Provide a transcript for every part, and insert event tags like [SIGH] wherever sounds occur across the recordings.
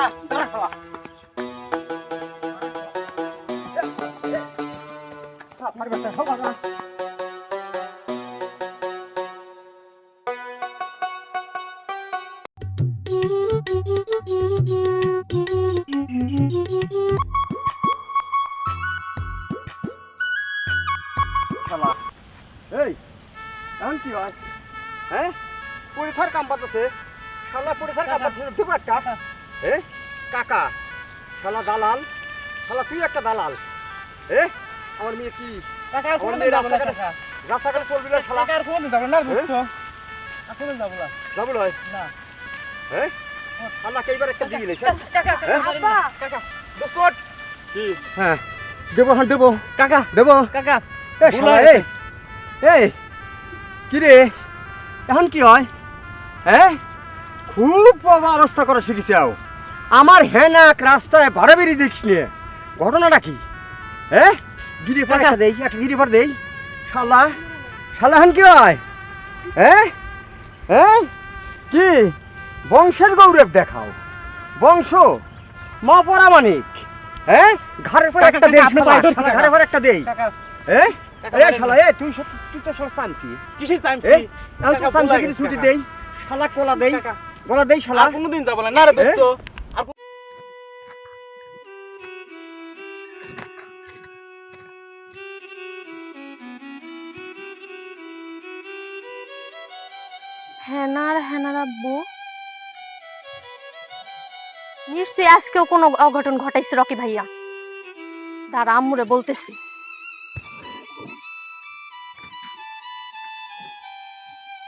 দাঁড়া দাঁড়া শালা দালাল? শালা তুই একটা দালাল। এ আমার মেয়ে কি? আমার মেয়ে না, রাস্তাঘাটে কাকা। রাস্তাঘাটে চলবি না শালা। আর কোনোদিন যাব না, না, যাব। যাব আল্লাহ একটা দিয়ে গেছে কাকা, কাকা, হ্যাঁ? কাকা দোস্ত কি? হ্যাঁ। দেবো হ্যাঁ দেবো। কাকা, দেবো। কাকা, এ শালা। এই এই কি রে? এখন কি হয়? হ্যাঁ? খুব অবস্থা করা শিখেছে আও। আমার হেনাক রাস্তায় ভাড়া বেরিয়ে দেখিস নিয়ে ঘটনাটা কি? হ্যাঁ গিরি পার একটা দেই একটা গিরি পার দেই। শালা শালা এখন কি হয়? হ্যাঁ হ্যাঁ কি? বংশের গৌরব দেখাও। বংশ মা পরামানিক হ্যাঁ ঘরের পর একটা দেই। ঘরের পর একটা দেই। হ্যাঁ মারেন শালা। এ তুই সত্যি তুই তো শালা চামচি কিসের? এ? আমি তো কিন্তু হয়ে ছুটি দেই। শালা কোলা দেই। গলা দেই শালা। আর কোনোদিন যাব না। রে দোস্ত। হেনার হেনার আব্বু নিশ্চয়ই আজকেও কোনো অঘটন ঘটাইছে রকি ভাইয়া। দাঁড়া আম্মুরে বলতেছি।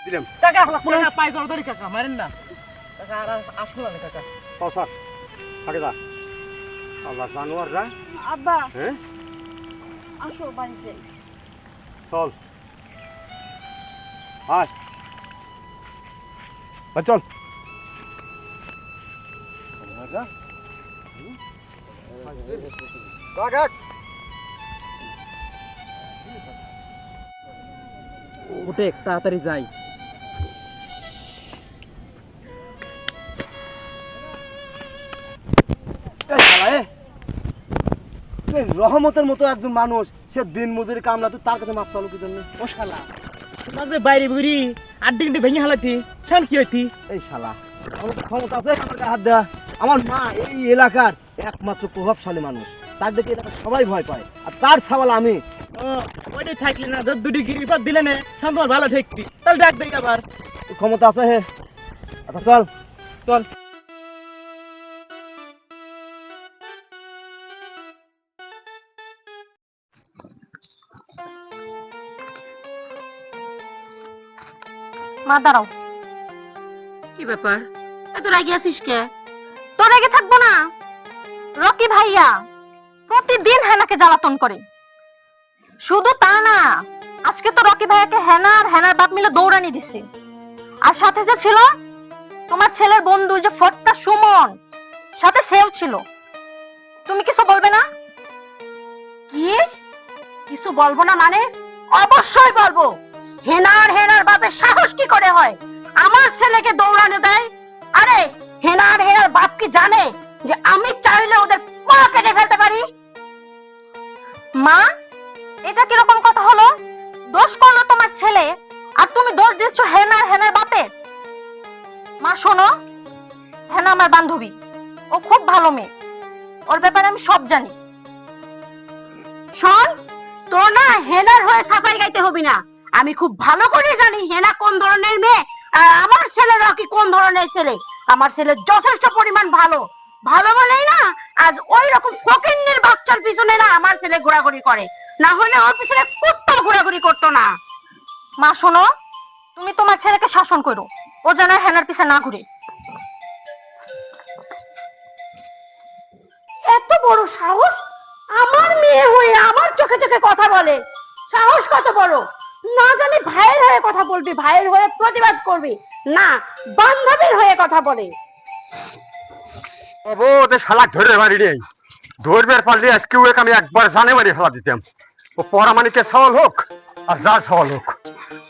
দিলাম। কাকা, কাকা, পায়ে জড় কাকা, মারেন না। কাকা, আর আর আসব না, কাকা। পাসার আগে যা। আল্লাহ জানোয়াররা। আব্বা। হ্যাঁ? আসো বাড়িতে চল। আয়। আয়, চল। উঠে তাড়াতাড়ি যাই। রহমতের মতো একজন মানুষ সে দিন মজুরি কামলা তুই তার কাছে মাপ চালু কি জন্য? ও শালা বাইরে বুড়ি আড্ডি গন্ডি ভেঙে হালাতি। শান কি হইতি? এই শালা আমার ক্ষমতা আছে আমার হাত দেওয়া আমার মা এই এলাকার একমাত্র প্রভাবশালী মানুষ। তার দেখে এলাকার সবাই ভয় পায়। আর তার সাবাল আমি। ওইটাই থাকলে না যত দুটি গিরি পর দিলে না শান্ত তোমার ভালো ঠেকতি তাহলে ডাক দেই আবার। ক্ষমতা আছে হে। আচ্ছা চল। চল। মা দাঁড়াও। কি ব্যাপার? এত রাগি আছিস কে? তোর রেগে থাকব না। রকি ভাইয়া, প্রতিদিন হেনাকে জ্বালাতন করে। শুধু তা না, আজকে তো রকি ভাইয়াকে হেনা আর হেনার বাপ মিলে দৌড়ানি দিছে। আর সাথে যে ছিল, তোমার ছেলের বন্ধু যে ফটকা সুমন, সাথে সেও ছিল। তুমি কিছু বলবে না? কি? কিছু বলব না মানে? অবশ্যই বলব। হেনার হেনার বাপের সাহস কি করে হয়? আমার ছেলেকে দৌড়ানো দেয়? আরে, হেনার হেনার বাপ কি জানে যে আমি চাইলে ওদের পা কেটে ফেলতে পারি? মা, এটা কীরকম কথা হলো? দোষ করল তোমার ছেলে, আর তুমি দোষ দিচ্ছ হেনার হেনার বাপের। মা, শোনো, হেনা আমার বান্ধবী, ও খুব ভালো মেয়ে। ওর ব্যাপারে আমি সব জানি। শোন, তোর না হেনার হয়ে সাফাই গাইতে হবি না। আমি খুব ভালো করে জানি হেনা কোন ধরনের মেয়ে। আর আমার ছেলে রকি, কোন ধরনের ছেলে? আমার ছেলে যথেষ্ট পরিমাণ ভালো। ভালো বলেই না, আজ ওই রকম ফকিন্নের বাচ্চার পিছনে না আমার ছেলে ঘোরাঘুরি করে। না হলে ওর পিছনে কুত্তা ঘোরাঘুরি করতো না। মা, শোনো, তুমি তোমার ছেলেকে শাসন করো। ও যেন হেনার পিছনে না ঘুরে। এত বড় সাহস? আমার মেয়ে হয়ে আমার চোখে চোখে কথা বলে। সাহস কত বড়? না জানি ভাইয়ের হয়ে কথা বলবি ভাইয়ের হয়ে প্রতিবাদ করবি। না বান্ধবীর হয়ে কথা বলে। ও ওদের শালা ধরে মারি রে ধরবার পারলে আজকে ওকে আমি একবার জানে মারি ফেলা দিতাম। ও পরামানিকের সওয়াল হোক আর যার সওয়াল হোক।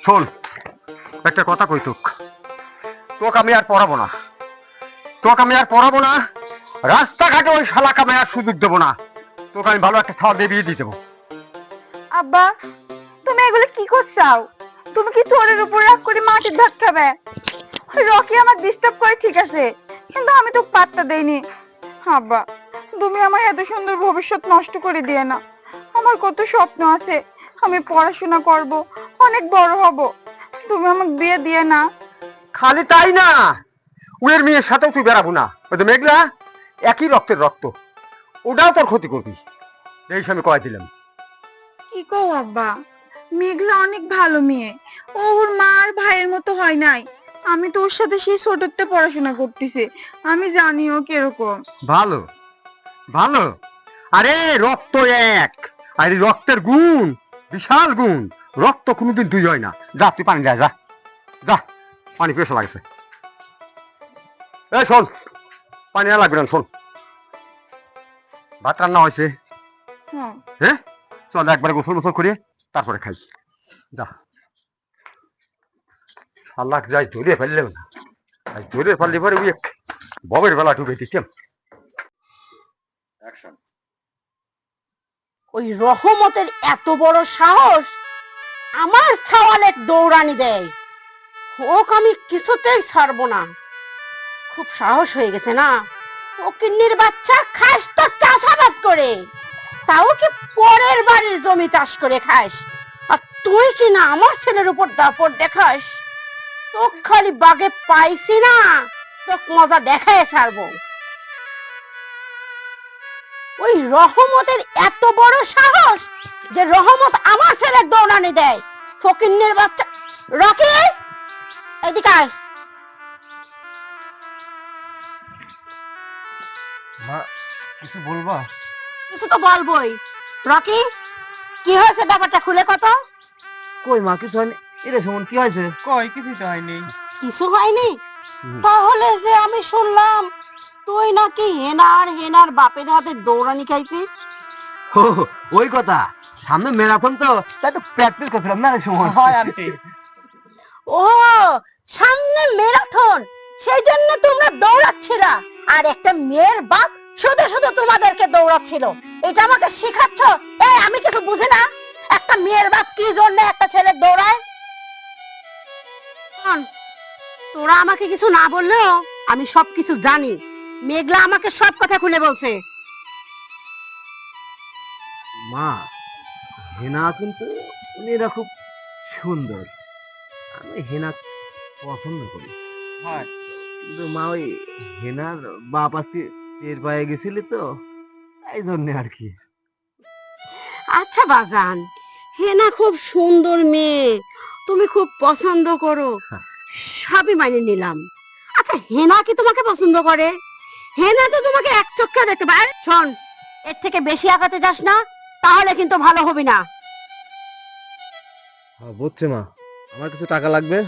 শোন একটা কথা কই তোক? তোকে আমি আর পড়াবো না। তোকে আমি আর পড়াবো না রাস্তাঘাটে ওই শালা কামায় সুযোগ দেবো না। তোকে আমি ভালো একটা খাওয়া দিয়ে বিয়ে দিয়ে দেবো। আব্বা তুমি এগুলো কি করছাও? তুমি কি চোরের উপর রাগ করে মাটির ধাক খাবে রকি আমার ডিস্টার্ব করে ঠিক আছে। কিন্তু আমি তো পাত্তা দেইনি। আব্বা তুমি আমার এত সুন্দর ভবিষ্যৎ নষ্ট করে দিয়ে না। আমার কত স্বপ্ন আছে। আমি পড়াশোনা করব অনেক বড় হব। তুমি আমাকে বিয়ে দিয়ে না। খালি তাই না? উয়ের মেয়ের সাথেও তুই বেড়াবো না। ওই তো মেঘলা একই রক্তের রক্ত। ওটাও তোর ক্ষতি করবি। এই আমি কয়ে দিলাম। কি কও আব্বা মেঘলা অনেক ভালো মেয়ে। ও ওর মা আর ভাইয়ের মতো হয় নাই। আমি তো ওর সাথে সেই ছোটতে পড়াশোনা করতেছি। আমি জানি ও কীরকম। ভালো। ভালো। আরে রক্ত এক। আরে রক্তের গুণ বিশাল গুণ। রক্ত কোনোদিন দুই হয় না। যা তুই পানি যা যা। যা পানি পেশা লাগছে এই শোন। পানি আর লাগবে না শোন। ভাত রান্না হয়েছে। হ্যাঁ হ্যাঁ? চল একবার গোসল গোসল করে তারপরে খাই। যা। আল্লাহ যাই ধরে ফেললেও না। আর ধরে ফেললে পরে ওই ববের বেলা ঢুকে দিচ্ছিলাম ওই রহমতের এত বড় সাহস আমার ছাওয়ালে দৌড়ানি দেয়। ওকে আমি কিছুতেই ছাড়বো না। খুব সাহস হয়ে গেছে না? ও কিন্নির বাচ্চা খাস তো চাষাবাদ করে। তাও কি পরের বাড়ির জমি চাষ করে খাস? আর তুই কি না আমার ছেলের উপর দাপট দেখাস? তো খালি বাগে পাইছি না তো মজা দেখায় ছাড়বো। ওই রহমতের এত বড় সাহস যে রহমত আমার ছেলে দৌড়ানি দেয়। ফকিন্নের বাচ্চা, রকি, এদিকে আয়। মা, কিছু বলবা? কিছু তো বলবোই। রকি কি হয়েছে ব্যাপারটা খুলে কত? কই মা কিছু হয়নি। এরে সুমন কি হয়েছে? কই কিছুই তো হয়নি। কিছু হয়নি? তাহলে যে আমি শুনলাম তুই নাকি হেনার হেনার বাপের হাতে দৌড়ানি খাইছিস? ও ওই কথা। সামনে ম্যারাথন তো তাই তো প্র্যাকটিস করছিলাম না সুমন? হয় আন্টি ও সামনে ম্যারাথন সেই জন্য তোমরা দৌড়াচ্ছিলা। আর একটা মেয়ের বাপ শুধু শুধু তোমাদেরকে দৌড়াচ্ছিল। এটা আমাকে শিখাচ্ছ? এই আমি কিছু বুঝি না? একটা মেয়ের বাপ কি জন্য একটা ছেলে দৌড়ায়? তোরা আমাকে কিছু না বললেও আমি সব কিছু জানি। মেঘলা আমাকে সব কথা খুলে বলছে। মা হেনা কিন্তু মেয়েরা খুব সুন্দর। আমি হেনা পছন্দ করি। হয়। কিন্তু মা ওই হেনার বাপ আজকে টের পায়ে গেছিলি তো তাই জন্য আর কি। আচ্ছা বাজান হেনা খুব সুন্দর মেয়ে তুমি খুব পছন্দ করো সবই মাইনে নিলাম। আচ্ছা হেনা কি তোমাকে পছন্দ করে? হেনা তো তোমাকে এক চোখে দেখতে পায়। শোন এর থেকে বেশি আগাতে যাস না তাহলে কিন্তু ভালো হবে না। হ্যাঁ বুঝছি মা। আমার কিছু টাকা লাগবে?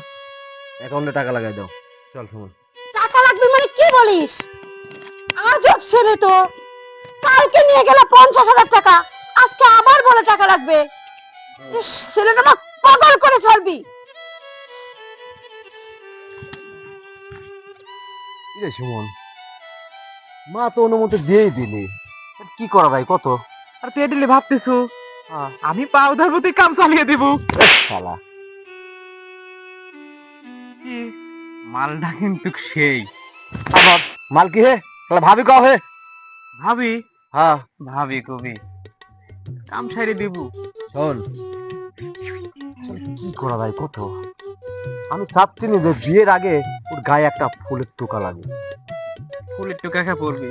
অ্যাকাউন্টে টাকা লাগাই দাও। চল সময় টাকা লাগবে মানে কি বলিস? আজব ছেলে তো। কালকে নিয়ে গেল পঞ্চাশ হাজার টাকা আজকে আবার বলে টাকা লাগবে। ছেলেটা না পাগল করে চলবি রে সুমন? মা তো অনুমতি দিয়েই দিলি। কি করা যায় কত? আর তুই এডিলে ভাবতেছু হ্যাঁ। আমি পাও ধরবো তুই কাম চালিয়ে দিব। শালা। কি মালটা কিন্তু সেই। আবার মাল কি হে? তাহলে ভাবি কাও হে? ভাবি? হ্যাঁ। ভাবি কবি। কাম সারি দিব। শোন। কি করা যায় কত? আমি চাচ্ছি যে বিয়ের আগে ওর গায়ে একটা ফুলের টোকা লাগে ফুলের টুকা খা পড়বি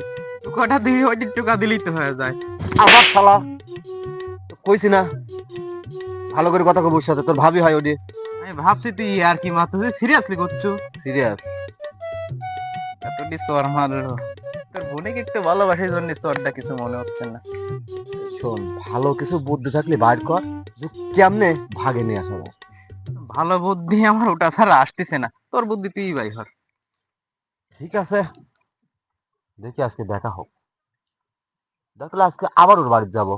কটা দিয়ে ওই টুকা দিলেই তো হয়ে যায়। আবার শালা। কইছি না ভালো করে কথা কব ওর সাথে। তোর ভাবি হয় ওটি? আমি ভাবছি তুই আর কি মাত্র সিরিয়াসলি করছ? সিরিয়াস। এতটি মারলো। বোনকে একটু ভালোবাসার জন্য চরটা কিছু মনে হচ্ছে না? শোন ভালো কিছু বুদ্ধি থাকলে বাইর কর যে কেমনে ভাগে নিয়ে আসা যায় ভালো বুদ্ধি আমার ওটা ছাড়া আসতেছে না। তোর বুদ্ধি তুই ভাই হর ঠিক আছে। দেখি আজকে দেখা হোক। দেখলে আজকে আবার ওর বাড়িতে যাব।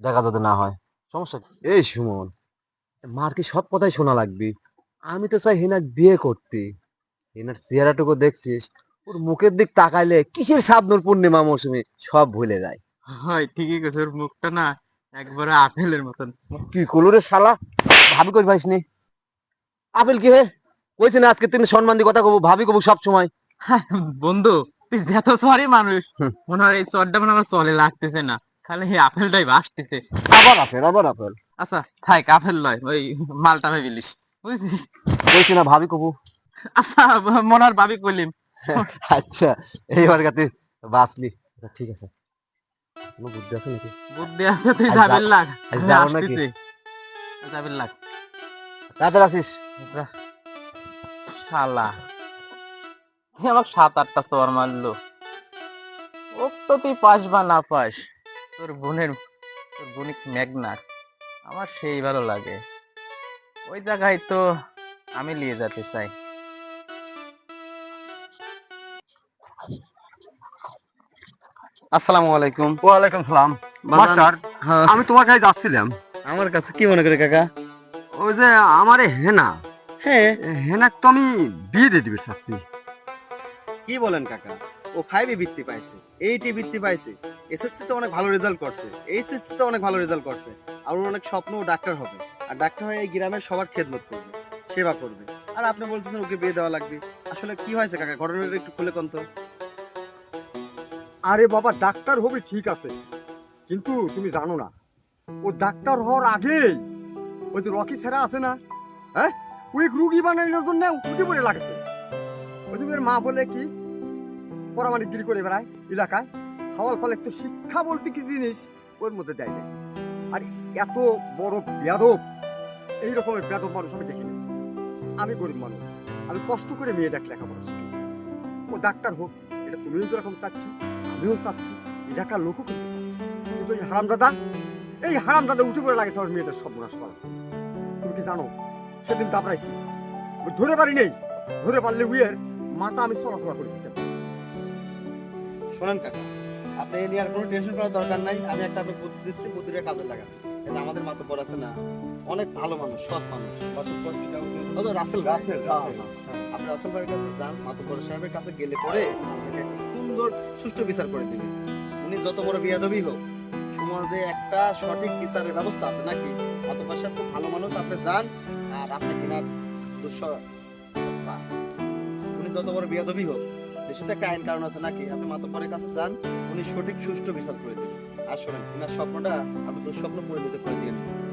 দেখা যদি না হয়। সমস্যা? এই সুমন মার কি সব কথাই শোনা লাগবে? আমি তো চাই হেনাক বিয়ে করতে। হেনার চেহারাটুকু দেখছিস ওর মুখের দিক তাকাইলে কিসের সাবনুর পূর্ণিমা মৌসুমী? সব ভুলে যায়। হয় ঠিকই কইছ ওর মুখটা না একবারে আপেলের মতন। কি কলুরে শালা? ভাবি কই পাইসনি আপেল কি হে? কইছে না আজকে তিনি সম্মান দিয়ে কথা কব ভাবি কব সব সময়। বন্ধু তুই যত সরি মানুষ। মনে হয় এই চরটা মনে আমার চলে লাগতেছে না। খালি এই আপেলটাই ভাসতেছে। আবার আপেল আবার আপেল। আচ্ছা থাক আপেল লয় ওই মালটা ভেবিলিস বুঝছিস? কইছে না ভাবি কব আচ্ছা মনার ভাবি কইলিম। [LAUGHS] আচ্ছা এইবার গাতে বাঁচলি। ঠিক আছে। কোনো বুদ্ধি আছে নাকি? বুদ্ধি আছে তুই যাবেন লাগ। যাব নাকি? যাবেন লাগ। তাড়াতাড়ি আসিস। শালা। আমাকে সাত আটটা চর মারলো? ও তো তুই পাস বা না পাস তোর বোনের তোর বোনিক ম্যাগনার আমার সেই ভালো লাগে। ওই জায়গায় তো আমি নিয়ে যেতে চাই। আসসালামু আলাইকুম। ওয়ালাইকুম সালাম। মাস্টার হ্যাঁ, আমি তোমার কাছে যাচ্ছিলাম। আমার কাছে কি মনে করে কাকা? ওই যে আমার এই হেনা। হ্যাঁ। হেনাক তো আমি বিয়ে দিয়ে দিবে চাচ্ছি কি বলেন কাকা? ও ফাইভে বৃত্তি পাইছে এইটে বৃত্তি পাইছে। এসএসসি তে অনেক ভালো রেজাল্ট করছে। এইচএসসি তে অনেক ভালো রেজাল্ট করছে। আর ওর অনেক স্বপ্ন ডাক্তার হবে। আর ডাক্তার হয়ে এই গ্রামের সবার খেদমত করবে সেবা করবে। আর আপনি বলতেছেন ওকে বিয়ে দেওয়া লাগবে। আসলে কি হয়েছে কাকা? ঘটনাটা একটু খুলে কোন তো? আরে বাবা, ডাক্তার হবে ঠিক আছে। কিন্তু তুমি জানো না, ও ডাক্তার হওয়ার আগেই ওই যে রকি ছেড়া আছে না হ্যাঁ? ওই রুগী বানানোর জন্য উঠে পড়ে লাগছে। ওই যে মা বলে কি পরামানিকগিরি করে বেড়ায় এলাকায়। সওয়াল ফলে তো শিক্ষা বলতে কি জিনিস, ওর মধ্যে দেয় না আর এত বড় বেদব এই রকমের বেদব মানুষ আমি দেখিনি। আমি গরিব মানুষ, আমি কষ্ট করে মেয়েটাকে লেখাপড়া শিখেছি। ও ডাক্তার হোক এটা তুমিও যেরকম চাচ্ছি, আমিও চাচ্ছি, এলাকার লোকও কিন্তু চাচ্ছে। কিন্তু এই হারাম দাদা, এই হারাম দাদা উঠে পড়ে লাগেছে আমার মেয়েটার সর্বনাশ করা তুমি কি জানো, সেদিন দাবড়াইছি ধরে পারি নেই, ধরে পারলে উইয়ের মাথা আমি চলাচলা করে দিতাম। শোনেন কাকা, আপনি এ নিয়ে আর কোনো টেনশন করার দরকার নাই, আমি একটা আপনাকে বুদ্ধি দিচ্ছি, বুদ্ধিটা কাজে লাগান। এটা আমাদের পর আছে না, অনেক ভালো মানুষ, সৎ মানুষ ও তো রাসেল রাসেল, হ্যাঁ। হ্যাঁ। আপনি রাসেল ভাইয়ের কাছে যান মাতুব্বর সাহেবের কাছে গেলে পরে সুন্দর সুষ্ঠু বিচার করে দিবেন উনি যত বড় বিয়াদবই হোক সমাজে একটা সঠিক বিচারের ব্যবস্থা আছে নাকি? মাতুব্বর সাহেব খুব ভালো মানুষ আপনি যান আর আপনি কিনার দুঃস উনি যত বড় হোক একটা আইন কারণ আছে নাকি? আপনি কাছে যান উনি সঠিক সুষ্ঠু বিচার করে দিবেন আর শোনেন কিনার স্বপ্নটা আপনি দুঃস্বপ্ন পরিণত করে খুব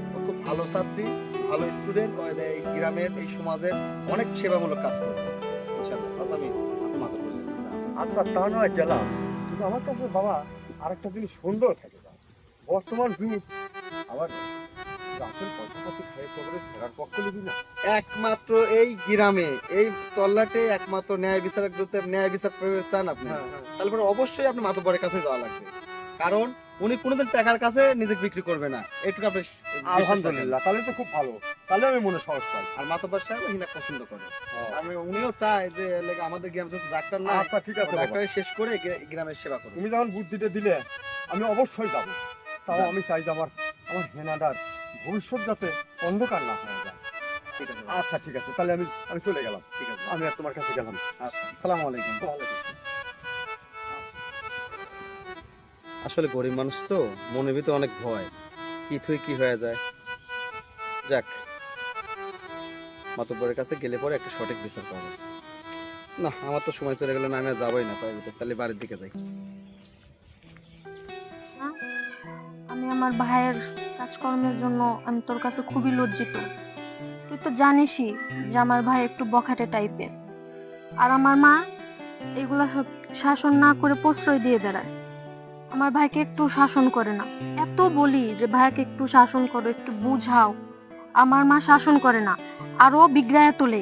ভালো ছাত্রী ভালো স্টুডেন্ট এই গ্রামের এই সমাজের অনেক সেবামূলক কাজ করবে। আচ্ছা, আমি আচ্ছা তা নয় গেলাম। কিন্তু আমার কাছে বাবা আরেকটা জিনিস সুন্দর থাকে বর্তমান যুগ আবার একমাত্র এই গ্রামে এই তল্লাটে একমাত্র ন্যায় বিচারক যদি ন্যায় বিচার চান আপনি। তাহলে অবশ্যই আপনি মাতুব্বরের কাছে যাওয়া লাগবে। কারণ উনি কোনোদিন টাকার কাছে নিজে বিক্রি করবে না। একটু আপনি আলহামদুলিল্লাহ তাহলে তো খুব ভালো। তাহলে আমি মনে সাহস পাই। আর মাতুব্বর সাহেব হিনা পছন্দ করে। আমি উনিও চায় যে আমাদের গ্রামে যত ডাক্তার না আচ্ছা ঠিক আছে বাবা। ডাক্তারের শেষ করে গ্রামের সেবা করবে। তুমি যখন বুদ্ধিটা দিলে আমি অবশ্যই যাব। তাও আমি চাই যে আমার আমার হেনাদার ভবিষ্যৎ যাতে অন্ধকার না হয়ে যায়। ঠিক আছে আচ্ছা ঠিক আছে। তাহলে আমি আমি চলে গেলাম। ঠিক আছে। আমি আর তোমার কাছে গেলাম। আচ্ছা। আসসালামু আলাইকুম। আসলে গরিব মানুষ তো, মনের ভিতরে অনেক ভয়। কি থুই কি হয়ে যায়। যাক, মাতব্বরের কাছে গেলে পরে একটা সঠিক বিচার পাবো। না, আমার তো সময় চলে গেল না, আমি আর যাবোই না পাইবো তাহলে বাড়ির দিকে যাই। আমি আমার ভাইয়ের কাজকর্মের জন্য, আমি তোর কাছে খুবই লজ্জিত। তুই তো জানিসই যে আমার ভাই একটু বখাটে টাইপের আর আমার মা, এগুলা শাসন না করে প্রশ্রয় দিয়ে বেড়ায়। আমার ভাইকে একটু শাসন করে না। এত বলি যে ভাইকে একটু শাসন করো, একটু বুঝাও। আমার মা শাসন করে না, আরও বিগ্রায় তোলে।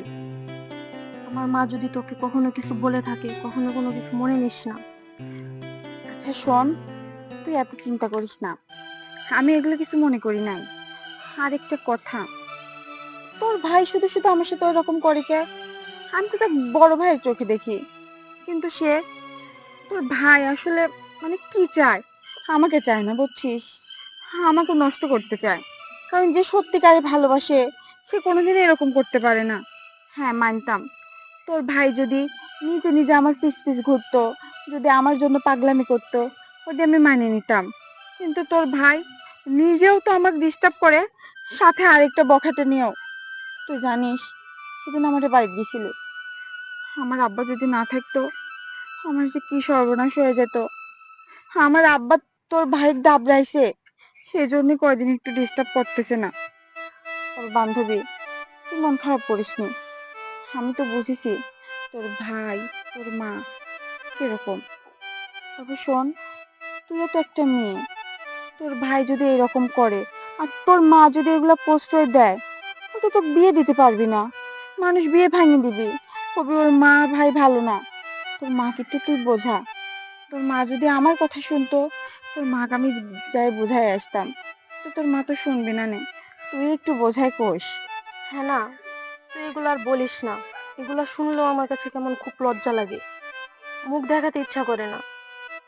আমার মা যদি তোকে কখনো কিছু বলে থাকে, কখনো কোনো কিছু মনে নিস না। আচ্ছা শোন, তুই এত চিন্তা করিস না। আমি এগুলো কিছু মনে করি নাই। আরেকটা কথা, তোর ভাই শুধু শুধু আমার সাথে ওরকম করে কে? আমি তো তার বড় ভাইয়ের চোখে দেখি। কিন্তু সে, তোর ভাই আসলে মানে কি চায়? আমাকে চায় না, বুঝছিস? আমাকে নষ্ট করতে চায়। কারণ যে সত্যিকারে ভালোবাসে, সে কোনোদিন এরকম করতে পারে না। হ্যাঁ মানতাম। তোর ভাই যদি নিজে নিজে আমার পিস পিস ঘুরতো, যদি আমার জন্য পাগলামি করতো ওটা আমি মানিয়ে নিতাম। কিন্তু তোর ভাই নিজেও তো আমাকে ডিস্টার্ব করে, সাথে আরেকটা বখাটে নিয়েও। তুই জানিস, সেদিন আমাদের বাড়ি গেছিল। আমার আব্বা যদি না থাকতো, আমার যে কি সর্বনাশ হয়ে যেত। আমার আব্বা তোর ভাইয়ের দাবড়াইছে। সেই জন্য কয়দিন একটু ডিস্টার্ব করতেছে না। তোর বান্ধবী, তুই মন খারাপ করিস নি। আমি তো বুঝেছি তোর ভাই, তোর মা কীরকম। তবে শোন, তুইও তো একটা মেয়ে। তোর ভাই যদি এরকম করে, আর তোর মা যদি এগুলো প্রশ্রয় দেয় তো তো বিয়ে দিতে পারবি না। মানুষ বিয়ে ভাঙিয়ে দিবি। কবি ওর মা ভাই ভালো না। তোর মাকে তো তুই বোঝা। তোর মা যদি আমার কথা শুনতো, তোর মাকে আমি যাই বোঝাই আসতাম। তো তোর মা তো শুনবি না নে। তুই একটু বোঝাই কোষ হ্যাঁ না, তুই এগুলো আর বলিস না। এগুলো শুনলেও আমার কাছে কেমন খুব লজ্জা লাগে। মুখ দেখাতে ইচ্ছা করে না।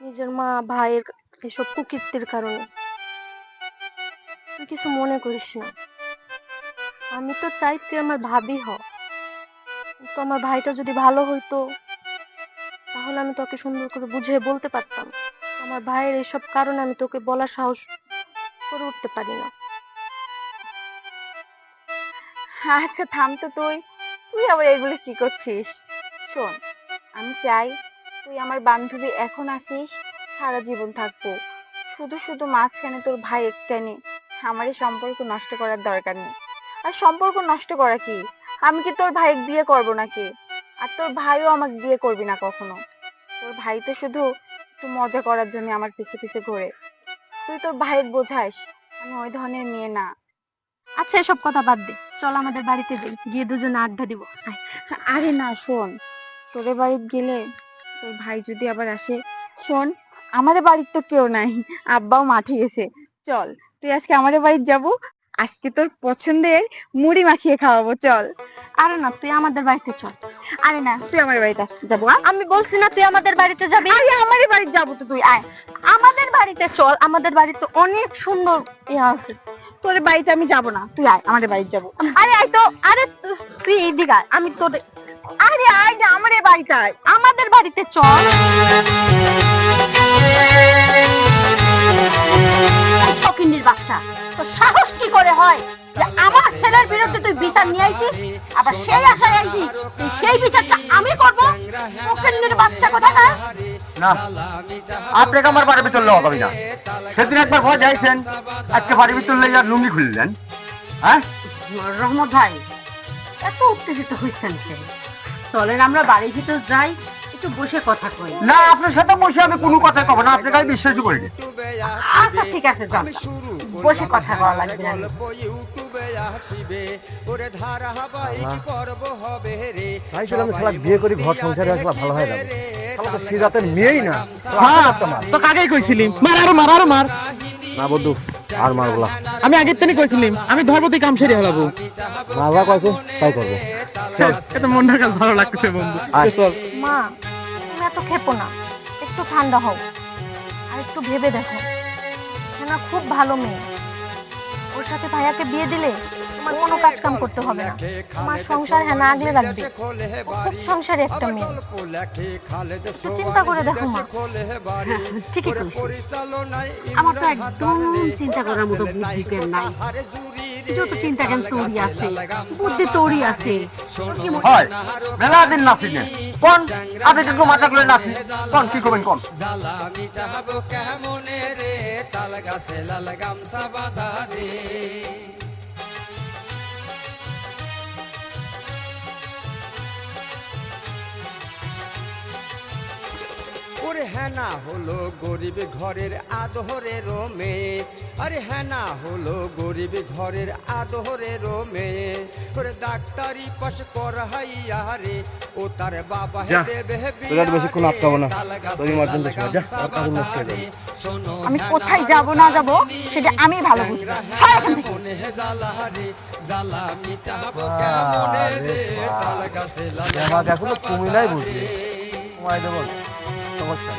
নিজের মা, ভাইয়ের এসব কুকীর্তির কারণে। তুই কিছু মনে করিস না। আমি তো চাই তুই আমার ভাবি হ। তো আমার ভাইটা যদি ভালো হইতো তাহলে আমি তোকে সুন্দর করে বুঝিয়ে বলতে পারতাম। আমার ভাইয়ের এসব কারণে আমি তোকে বলার সাহস করে উঠতে পারি না আচ্ছা থাম তো তুই। তুই আবার এগুলো কি করছিস? শোন, আমি চাই তুই আমার বান্ধবী এখন আসিস, সারা জীবন থাকব শুধু শুধু মাঝখানে তোর ভাই একটানে আমার এই সম্পর্ক নষ্ট করার দরকার নেই। আর সম্পর্ক নষ্ট করা কি? আমি কি তোর ভাইয়ের বিয়ে করব নাকি? আর তোর ভাইও আমাকে বিয়ে করবি না কখনো? তোর ভাই তো শুধু একটু মজা করার জন্য আমার পিছে পিছে ঘোরে। তুই তোর ভাইয়ের বোঝাস, আমি ওই ধরনের মেয়ে না। আচ্ছা এসব কথা বাদ দে। চল আমাদের বাড়িতে যাই, গিয়ে দুজনে আড্ডা দিব। আরে না, শোন। তোদের বাড়িতে গেলে তোর ভাই যদি আবার আসে, শোন, আমাদের বাড়ির তো কেউ নাই, আব্বাও মাঠে গেছে। চল, তুই আজকে আমাদের বাড়িতে যাব আজকে তোর পছন্দের মুড়ি মাখিয়ে খাওয়াবো চল। আরে না তুই আমাদের বাড়িতে চল। আরে না তুই আমার বাড়িতে যাব আমি বলছি না তুই আমাদের বাড়িতে যাবি? আরে আমাদের বাড়িতে যাব তো তুই আয়। আমাদের বাড়িতে চল আমাদের বাড়িতে অনেক সুন্দর ইয়ে আছে। তোর বাড়িতে আমি যাব না তুই আয় আমাদের বাড়িতে যাব। আরে আয় তো আরে তুই এইদিকে আয়, আমি তোর আরে আয় না আমাদের বাড়িতে আয়। আমাদের বাড়িতে চল। বাচ্চা। করে হয় যে আমার ছেলের বিরুদ্ধে তুই বিচার নিয়ে আইছিস? আবার সেই আশায় আইছিস তুই সেই বিচারটা আমি করব? ফকিন্নির বাচ্চা কোথায় না? না আপনাকে আমার বাড়ির ভিতর লওয়া যাবে না। সেদিন একবার ভয় যাইছেন আজকে বাড়ির ভিতর লইয়া লুঙ্গি খুললেন। হ্যাঁ? রহমত ভাই এত উত্তেজিত হয়েছেন কেন? চলেন আমরা বাড়ির ভিতর যাই একটু বসে কথা কই। না আপনার সাথে বসে আমি কোনো কথা কব না আপনাকে আমি বিশ্বাসই করি আচ্ছা ঠিক আছে যান। বসে কথা বলা লাগবে না। আমি বিয়ে করি ঘর সংসারে আসলে ভালো হয়ে যাবে শালা তো সে জাতের মেয়েই না। তো কাকেই কইছিলি মার আরও মার আরও মার। না বন্ধু আর মারবো না। আমি আগের থেকে কইছিলাম আমি ধর্মতে কাম সেরে হলাবো মারবা কয়েছে তাই করব। মনটা ভালো লাগতেছে বন্ধু। চল। মা এত খেপো না। একটু ঠান্ডা হও। আর একটু ভেবে দেখো। হেনা খুব ভালো মেয়ে। ওর সাথে ভাইয়াকে বিয়ে দিলে তোমার কোনো কাজ কাম করতে হবে না। তোমার সংসার হেনা আগলে রাখবে। খুব সংসারে একটা মেয়ে। চিন্তা করে দেখো মা। ঠিকই আমার তো একদম চিন্তা করার মতো বুদ্ধি নাই। যত চিন্তা কেন তোরই আছে বুদ্ধি তোরই আছে। হয় মেলা দিন নে কোন আপনি কিন্তু মাথা নাচি কোন, কি করবেন, কোন? ওরে হ্যানা হলো গরিব ঘরের আদরের মেয়ে আরে হ্যাঁ না হলো গরিব ঘরের আদরের মেয়ে ওরে ডাক্তারি পাশ করাইয়া রে ও তার বাবা দেবে আমি কোথায় যাব না যাব সেটা আমি ভালো বুঝি এখনও তুমি নাই বুঝলি। তোমায় দেবো। নমস্কার